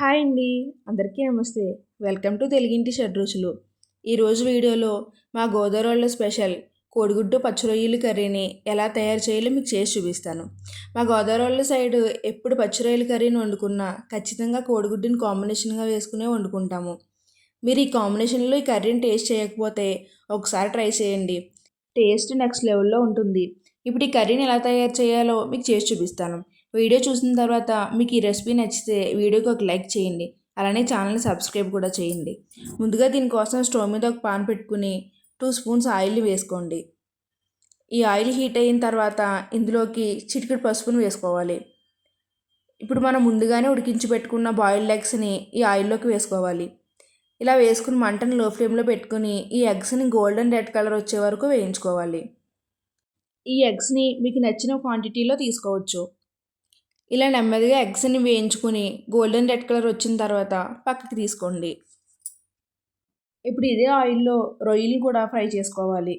Hi అండి. అందరికీ నమస్తే. వెల్కమ్ టు తెలుగింటి షడ్ రుచులు. ఈరోజు వీడియోలో మా గోదావరిలో స్పెషల్ కోడిగుడ్డు పచ్చి రొయ్యలు కర్రీని ఎలా తయారు చేయాలో మీకు చేసి చూపిస్తాను. మా గోదావరిలో సైడ్ ఎప్పుడు పచ్చి రొయ్యల కర్రీని వండుకున్నా ఖచ్చితంగా కోడిగుడ్డుని కాంబినేషన్గా వేసుకునే వండుకుంటాము. మీరు ఈ కాంబినేషన్లో ఈ కర్రీని టేస్ట్ చేయకపోతే ఒకసారి ట్రై చేయండి. టేస్ట్ నెక్స్ట్ లెవెల్లో ఉంటుంది. ఇప్పుడు ఈ కర్రీని ఎలా తయారు చేయాలో మీకు చేసి చూపిస్తాను. వీడియో చూసిన తర్వాత మీకు ఈ రెసిపీ నచ్చితే వీడియోకి ఒక లైక్ చేయండి. అలానే ఛానల్ని సబ్స్క్రైబ్ కూడా చేయండి. ముందుగా దీనికోసం స్టవ్ మీద ఒక పాన్ పెట్టుకుని టూ స్పూన్స్ ఆయిల్ వేసుకోండి. ఈ ఆయిల్ హీట్ అయిన తర్వాత ఇందులోకి చిటికెడు పసుపును వేసుకోవాలి. ఇప్పుడు మనం ముందుగానే ఉడికించి పెట్టుకున్న బాయిల్డ్ ఎగ్స్ని ఈ ఆయిల్లోకి వేసుకోవాలి. ఇలా వేసుకుని మంటను లో ఫ్లేమ్లో పెట్టుకుని ఈ ఎగ్స్ని గోల్డెన్ రెడ్ కలర్ వచ్చే వరకు వేయించుకోవాలి. ఈ ఎగ్స్ని మీకు నచ్చిన క్వాంటిటీలో తీసుకోవచ్చు. ఇలా నెమ్మదిగా ఎగ్స్ని వేయించుకొని గోల్డెన్ రెడ్ కలర్ వచ్చిన తర్వాత పక్కకి తీసుకోండి. ఇప్పుడు ఇదే ఆయిల్లో రొయ్యలు కూడా ఫ్రై చేసుకోవాలి.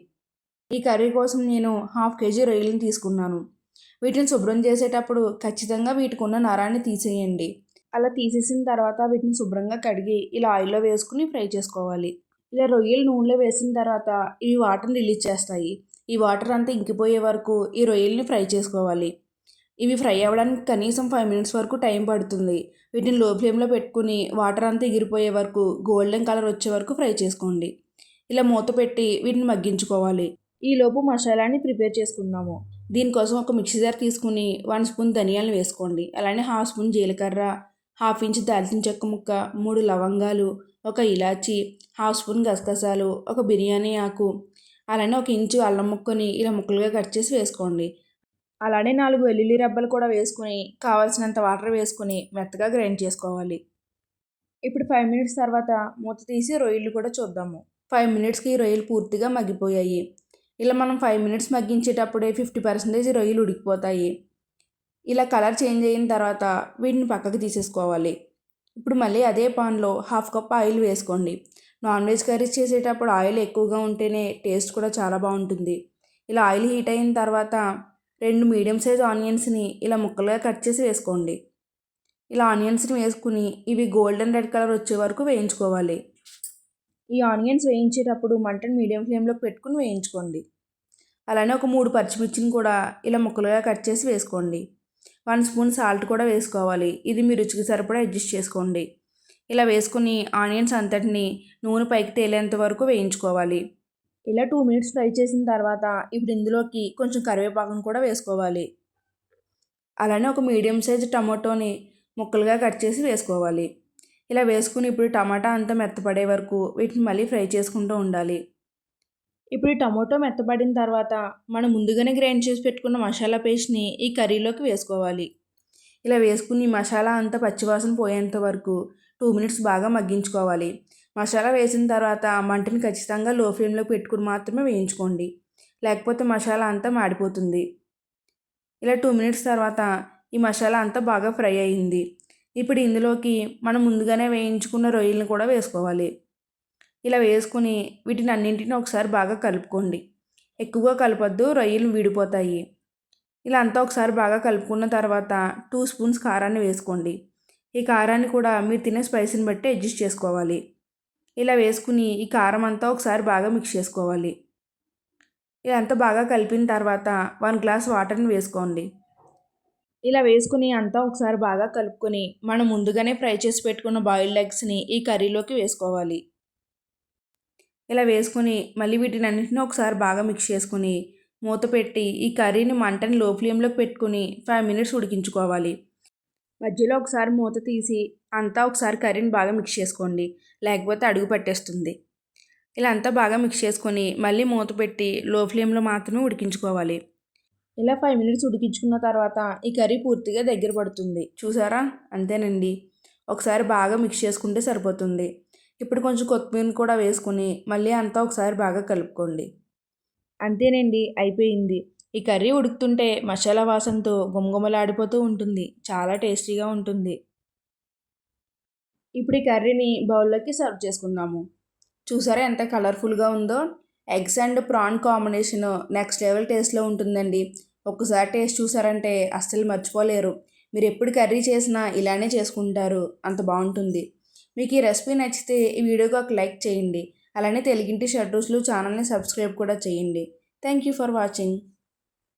ఈ కర్రీ కోసం నేను హాఫ్ కేజీ రొయ్యలను తీసుకున్నాను. వీటిని శుభ్రం చేసేటప్పుడు ఖచ్చితంగా వీటికి ఉన్న నరాన్ని తీసేయండి. అలా తీసేసిన తర్వాత వీటిని శుభ్రంగా కడిగి ఇలా ఆయిల్లో వేసుకుని ఫ్రై చేసుకోవాలి. ఇలా రొయ్యలు నూనెలో వేసిన తర్వాత ఇవి వాటర్ని రిలీజ్ చేస్తాయి. ఈ వాటర్ అంతా ఇంకిపోయే వరకు ఈ రొయ్యల్ని ఫ్రై చేసుకోవాలి. ఇవి ఫ్రై అవ్వడానికి కనీసం ఫైవ్ మినిట్స్ వరకు టైం పడుతుంది. వీటిని లో ఫ్లేమ్లో పెట్టుకుని వాటర్ అంతా ఎగిరిపోయే వరకు గోల్డెన్ కలర్ వచ్చే వరకు ఫ్రై చేసుకోండి. ఇలా మూత పెట్టి వీటిని మగ్గించుకోవాలి. ఈలోపు మసాలాని ప్రిపేర్ చేసుకుందాము. దీనికోసం ఒక మిక్సీ జార్ తీసుకుని వన్ స్పూన్ ధనియాలు వేసుకోండి. అలానే హాఫ్ స్పూన్ జీలకర్ర హాఫ్ ఇంచ్ దాల్చిన చెక్క ముక్క మూడు లవంగాలు ఒక ఇలాచి హాఫ్ స్పూన్ గసగసాలు ఒక బిర్యానీ ఆకు అలానే ఒక ఇంచు అల్లం ముక్కని ఇలా ముక్కలుగా కట్ చేసి వేసుకోండి. అలానే నాలుగు వెల్లుల్లి రెబ్బలు కూడా వేసుకుని కావాల్సినంత వాటర్ వేసుకుని మెత్తగా గ్రైండ్ చేసుకోవాలి. ఇప్పుడు ఫైవ్ మినిట్స్ తర్వాత మూత తీసి రొయ్యలు కూడా చూద్దాము. ఫైవ్ మినిట్స్కి రొయ్యలు పూర్తిగా మగ్గిపోయాయి. ఇలా మనం ఫైవ్ మినిట్స్ మగ్గించేటప్పుడే ఫిఫ్టీ పర్సెంటేజ్ రొయ్యలు ఉడికిపోతాయి. ఇలా కలర్ చేంజ్ అయిన తర్వాత వీటిని పక్కకు తీసేసుకోవాలి. ఇప్పుడు మళ్ళీ అదే పాన్లో హాఫ్ కప్ ఆయిల్ వేసుకోండి. నాన్ వెజ్ కర్రీస్ చేసేటప్పుడు ఆయిల్ ఎక్కువగా ఉంటేనే టేస్ట్ కూడా చాలా బాగుంటుంది. ఇలా ఆయిల్ హీట్ అయిన తర్వాత రెండు మీడియం సైజ్ ఆనియన్స్ని ఇలా ముక్కలుగా కట్ చేసి వేసుకోండి. ఇలా ఆనియన్స్ని వేసుకుని ఇవి గోల్డెన్ రెడ్ కలర్ వచ్చే వరకు వేయించుకోవాలి. ఈ ఆనియన్స్ వేయించేటప్పుడు మంటను మీడియం ఫ్లేమ్లో పెట్టుకుని వేయించుకోండి. అలానే ఒక మూడు పచ్చిమిర్చిని కూడా ఇలా ముక్కలుగా కట్ చేసి వేసుకోండి. వన్ స్పూన్ సాల్ట్ కూడా వేసుకోవాలి. ఇది మీ రుచికి సరిపడా అడ్జస్ట్ చేసుకోండి. ఇలా వేసుకుని ఆనియన్స్ అంతటిని నూనె పైకి తేలేంత వరకు వేయించుకోవాలి. ఇలా టూ మినిట్స్ ఫ్రై చేసిన తర్వాత ఇప్పుడు ఇందులోకి కొంచెం కరివేపాకును కూడా వేసుకోవాలి. అలానే ఒక మీడియం సైజ్ టమాటోని ముక్కలుగా కట్ చేసి వేసుకోవాలి. ఇలా వేసుకుని ఇప్పుడు టమాటా అంతా మెత్తపడే వరకు వీటిని మళ్ళీ ఫ్రై చేసుకుంటూ ఉండాలి. ఇప్పుడు ఈ టమాటో మెత్తపడిన తర్వాత మనం ముందుగానే గ్రైండ్ చేసి పెట్టుకున్న మసాలా పేస్ట్ని ఈ కర్రీలోకి వేసుకోవాలి. ఇలా వేసుకుని మసాలా అంతా పచ్చివాసన పోయేంత వరకు టూ మినిట్స్ బాగా మగ్గించుకోవాలి. మసాలా వేసిన తర్వాత మంటని ఖచ్చితంగా లో ఫ్లేమ్లో పెట్టుకుని మాత్రమే వేయించుకోండి. లేకపోతే మసాలా అంతా మాడిపోతుంది. ఇలా టూ మినిట్స్ తర్వాత ఈ మసాలా అంతా బాగా ఫ్రై అయింది. ఇప్పుడు ఇందులోకి మనం ముందుగానే వేయించుకున్న రొయ్యలను కూడా వేసుకోవాలి. ఇలా వేసుకుని వీటిని అన్నింటిని ఒకసారి బాగా కలుపుకోండి. ఎక్కువగా కలపద్దు రొయ్యలు విడిపోతాయి. ఇలా అంతా ఒకసారి బాగా కలుపుకున్న తర్వాత టూ స్పూన్స్ కారాన్ని వేసుకోండి. ఈ కారాన్ని కూడా మీరు తినే స్పైసీని బట్టి అడ్జస్ట్ చేసుకోవాలి. ఇలా వేసుకుని ఈ కారం అంతా ఒకసారి బాగా మిక్స్ చేసుకోవాలి. ఇదంతా బాగా కలిపిన తర్వాత వన్ గ్లాస్ వాటర్ని వేసుకోండి. ఇలా వేసుకుని అంతా ఒకసారి బాగా కలుపుకొని మనం ముందుగానే ఫ్రై చేసి పెట్టుకున్న బాయిల్డ్ ఎగ్స్ని ఈ కర్రీలోకి వేసుకోవాలి. ఇలా వేసుకుని మళ్ళీ వీటిని అన్నింటినీ ఒకసారి బాగా మిక్స్ చేసుకుని మూత పెట్టి ఈ కర్రీని మంటని లో ఫ్లేమ్లోకి పెట్టుకుని ఫైవ్ మినిట్స్ ఉడికించుకోవాలి. మధ్యలో ఒకసారి మూత తీసి అంతా ఒకసారి కర్రీని బాగా మిక్స్ చేసుకోండి. లేకపోతే అడుగు పట్టేస్తుంది. ఇలా అంతా బాగా మిక్స్ చేసుకొని మళ్ళీ మూత పెట్టి లో ఫ్లేమ్లో మాత్రమే ఉడికించుకోవాలి. ఇలా ఫైవ్ మినిట్స్ ఉడికించుకున్న తర్వాత ఈ కర్రీ పూర్తిగా దగ్గర పడుతుంది. చూసారా? అంతేనండి. ఒకసారి బాగా మిక్స్ చేసుకుంటే సరిపోతుంది. ఇప్పుడు కొంచెం కొత్తిమీర కూడా వేసుకొని మళ్ళీ అంతా ఒకసారి బాగా కలుపుకోండి. అంతేనండి. అయిపోయింది. ఈ కర్రీ ఉడుకుతుంటే మసాలా వాసనతో గుమగుమలాడిపోతూ ఉంటుంది. చాలా టేస్టీగా ఉంటుంది. ఇప్పుడు ఈ కర్రీని బౌల్లోకి సర్వ్ చేసుకుందాము. చూసారా ఎంత కలర్ఫుల్గా ఉందో? Eggs and prawn combination next level టేస్ట్లో ఉంటుందండి. ఒక్కసారి టేస్ట్ చూసారంటే అస్సలు మర్చిపోలేరు. మీరు ఎప్పుడు కర్రీ చేసినా ఇలానే చేసుకుంటారు. అంత బాగుంటుంది. మీకు ఈ రెసిపీ నచ్చితే ఈ వీడియోకి ఒక లైక్ చేయండి. అలానే తెలుగింటి షడ్ ఛానల్ని సబ్స్క్రైబ్ కూడా చేయండి. Thank you for watching.